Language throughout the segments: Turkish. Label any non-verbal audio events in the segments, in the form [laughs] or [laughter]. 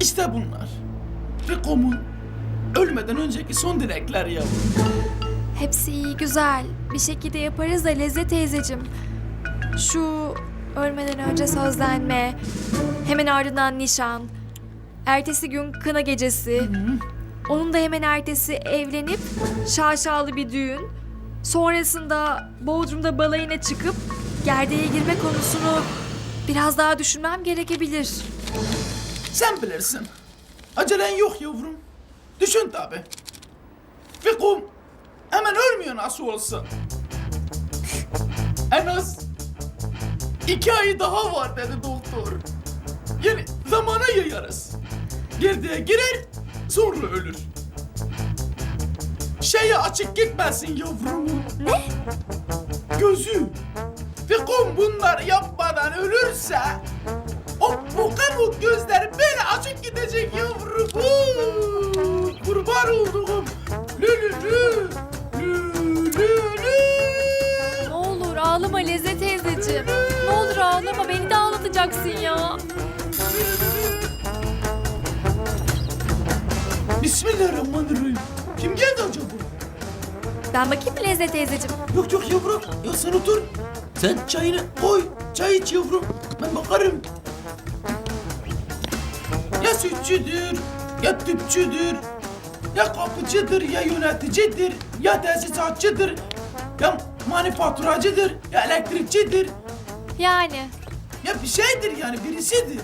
İşte bunlar. Rikom'un ölmeden önceki son dilekler yavrum. Hepsi iyi, güzel. Bir şekilde yaparız da Lezzet teyzecim. Şu ölmeden önce sözlenme, hemen ardından nişan, ertesi gün kına gecesi, onun da hemen ertesi evlenip şaşalı bir düğün, sonrasında Bodrum'da balayına çıkıp gerdeğe girme konusunu biraz daha düşünmem gerekebilir. Sen bilirsin. Acelen yok yavrum. Düşün tabi. Rikom hemen ölmüyor nasıl olsa. En az iki ay daha var dedi doktor. Yani zamana yayarız. Gerdeğe girer sonra ölür. Şeye açık gitmesin yavrum. Ne? Gözü. Fikum bunlar yapmadan ölürse o pokamut gözleri böyle açık gidecek yavrum. Huu, Kurban olduğum. Lülü lü. Lü lü lü. Ne olur ağlama Lezzet teyzeciğim. Ne olur ağlama beni de ağlatacaksın ya. Bismillahirrahmanirrahim. Kim geldi acaba? Ben bakayım mı Lezzet teyzeciğim? Yok yok yavrum. Ya sen otur. Sen çayını koy. Çay iç yavrum. Ben bakarım. Ya sütçüdür, ya tüpçüdür, ya kapıcıdır, ya yöneticidir, ya tesisatçıdır, ya manifaturacıdır, ya elektrikçidir. Yani. Ya bir şeydir yani birisidir.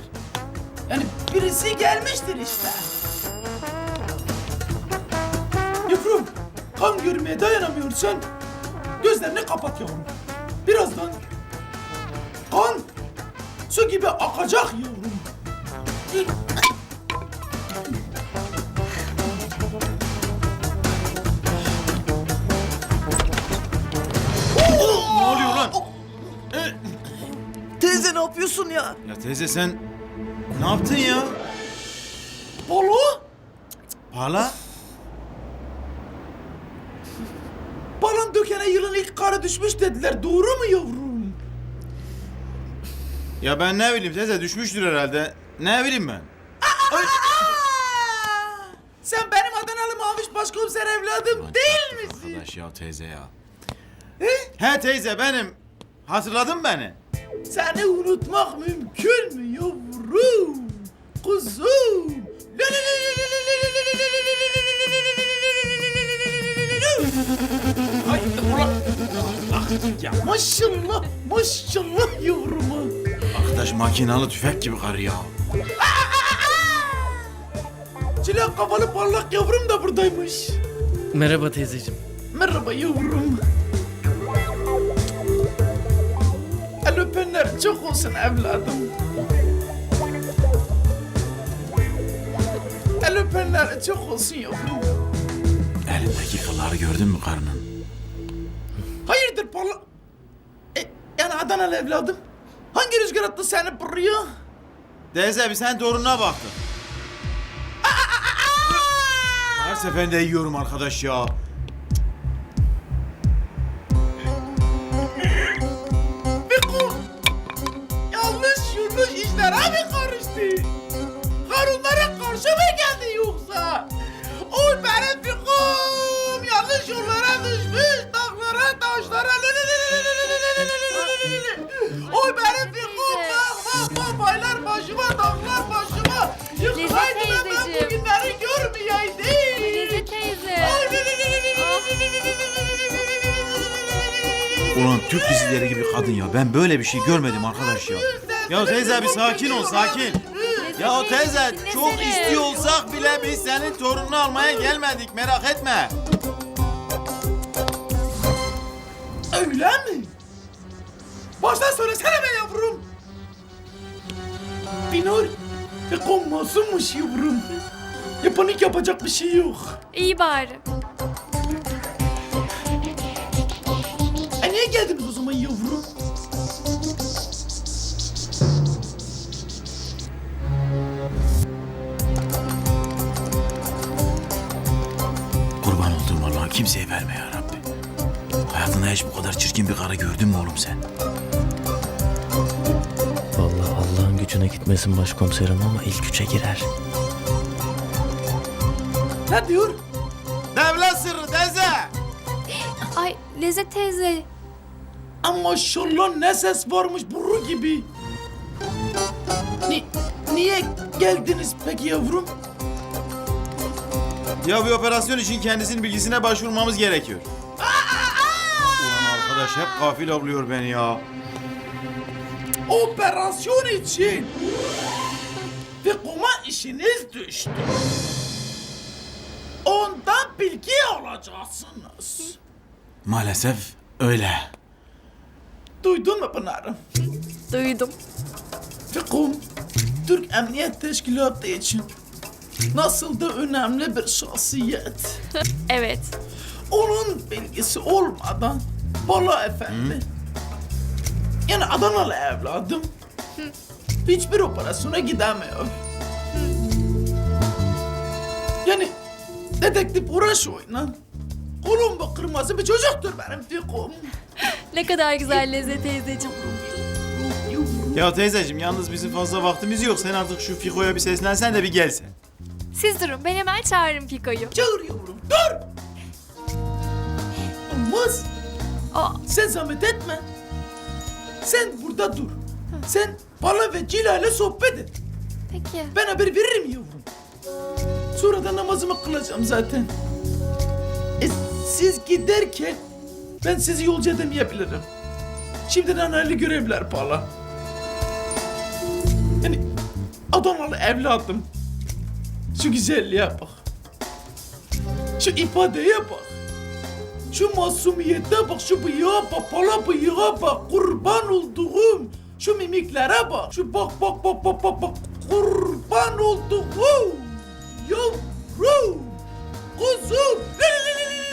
Yani birisi gelmiştir işte. Yavrum kan görmeye dayanamıyorsan gözlerini kapat yavrum. Birazdan kan su gibi akacak yavrum. Ne oluyor lan? Teyze ne yapıyorsun ya? Ya teyze sen ne yaptın ya? Balo? Hala? Balon dökene yılın ilk karı düşmüş dediler. Doğru mu yavrum? Ya ben ne bileyim teyze düşmüştür herhalde. Ne bileyim ben? Sen benim Adanalı Maviş Başkomiser evladım değil misin? Arkadaş ya teyze ya. He? He teyze benim. Hatırladın beni. Seni unutmak mümkün mü yavrum? Kuzum. Ay ulan. Ah, Ya maşallah, maşallah yavruma. Arkadaş makinalı tüfek gibi karı ya. Çilek kafalı parlak yavrum da buradaymış. Merhaba teyzeciğim. Merhaba yavrum. El öpenler çok olsun evladım. El öpenler çok olsun yavrum. Elindeki kılları gördün mü karının? Hayırdır parla... E, yani Adanalı evladım. Hangi rüzgar attı seni buraya? Teyze bir sen torununa baktın. Her seferinde yiyorum arkadaş ya. Ulan Türk dizileri gibi kadın ya. Ben böyle bir şey görmedim arkadaş ya. Ya teyze bir sakin ol sakin. Ya teyze çok istiyor olsak bile biz senin torununu almaya gelmedik merak etme. Öyle mi? Baştan söylesene be yavrum. Binur, Fekon masummuş yavrum. Ya panik yapacak bir şey yok. İyi bari. Geldiniz o zaman yavrum? Kurban olduğum Allah'a kimseye verme ya Rabbi. Hayatında hiç bu kadar çirkin bir karı gördün mü oğlum sen? Vallahi Allah'ın gücü gücüne gitmesin başkomiserim ama ilk üçe girer. Ne diyor? Devlet sırrı teyze. Ay Lezzet teyze. Ama maşallah ne ses varmış burru gibi. Ni niye geldiniz peki yavrum? Ya bir operasyon için kendisinin bilgisine başvurmamız gerekiyor. Ulan arkadaş hep gafil avlıyor beni ya. Operasyon için. Ve kuma işiniz düştü. Ondan bilgi alacaksınız. Maalesef öyle. Duydun mu Pınar'ım? Duydum. Fikum, Türk Emniyet Teşkilatı için nasıl da önemli bir şahsiyet. [laughs] Evet. Onun bilgisi olmadan Bala Efendi, yani Adanalı evladım, hiçbir operasyona gidemiyor. Yani dedektif uğraş oynan. Kolumba kırmızı bir çocuktur benim Fikum. [laughs] Ne kadar güzel Lezzet teyzeciğim. Ya teyzeciğim yalnız bizim fazla vaktimiz yok. Sen artık şu Fiko'ya bir seslensen de bir gelsen. Siz durun ben hemen çağırırım Piko'yu. Çağır yavrum, dur! Olmaz. Aa, Sen zahmet etme. Sen burada dur. Sen Bala ve Cila ile sohbet et. peki. Ben haber veririm yavrum. Sonra da namazımı kılacağım zaten. E, siz giderken ben sizi yolcu edemeyebilirim. Şimdiden hayırlı görevler Bala. Yani Adanalı evladım. Şu güzelliğe bak. Şu ifadeye bak. Şu masumiyete bak, şu bıyığa bak, pala bıyığa bak, kurban olduğum. Şu mimiklere bak, şu bak bak bak bak bak bak, kurban olduğum. Yavrum, kuzum.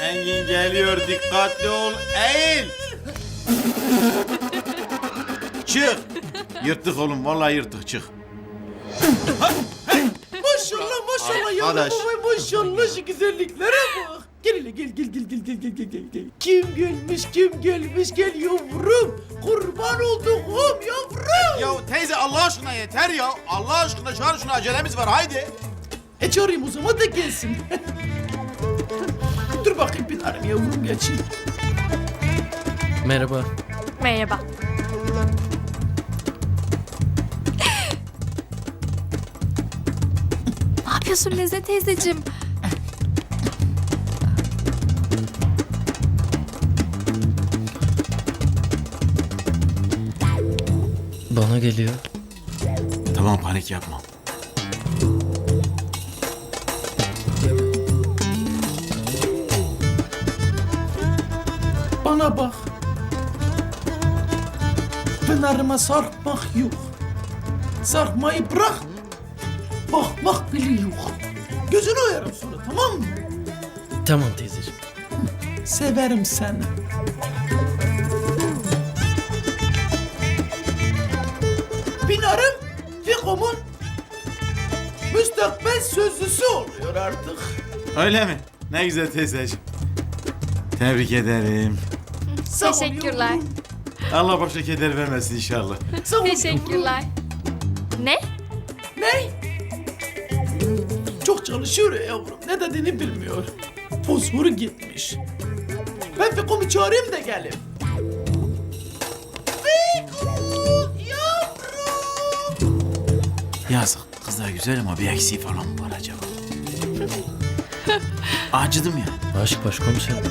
Engin geliyor dikkatli ol. Eğil. çık. Yırttık oğlum vallahi yırttık çık. Maşallah maşallah yavrum, Arkadaş. vay maşallah şu güzelliklere bak. Gel hele gel gel gel gel gel gel gel gel gel. Kim gelmiş kim gelmiş gel yavrum. Kurban olduğum yavrum. Ya teyze Allah aşkına yeter ya. Allah aşkına çağır şunu acelemiz var haydi. E çağırayım o zaman da gelsin. [laughs] Bakayım bir arım yavrum geçeyim. Merhaba. Merhaba. [gasps] ne yapıyorsun Lezzet teyzeciğim? Bana geliyor. Tamam panik yapma. Bana bak. Pınarıma sarkmak yok. Sarkmayı bırak. Bakmak bile yok. Gözünü oyarım sonra tamam mı? Tamam teyzeciğim. Severim seni. Pinarım Fikom'un müstakbel sözlüsü oluyor artık. Öyle mi? Ne güzel teyzeciğim. Tebrik ederim. Sağ ol Teşekkürler. yavrum. Allah başka keder vermesin inşallah. Sağ ol yavrum. Teşekkürler. Ne? Ne? Çok çalışıyor ya yavrum. Ne dediğini bilmiyor. Fosforu gitmiş. Ben Fikom'u çağırayım da gelin. Fikom yavrum. Yazık. Kız da güzel ama bir eksiği falan mı var acaba? [laughs] Acıdım ya. Aşk başkomiserim.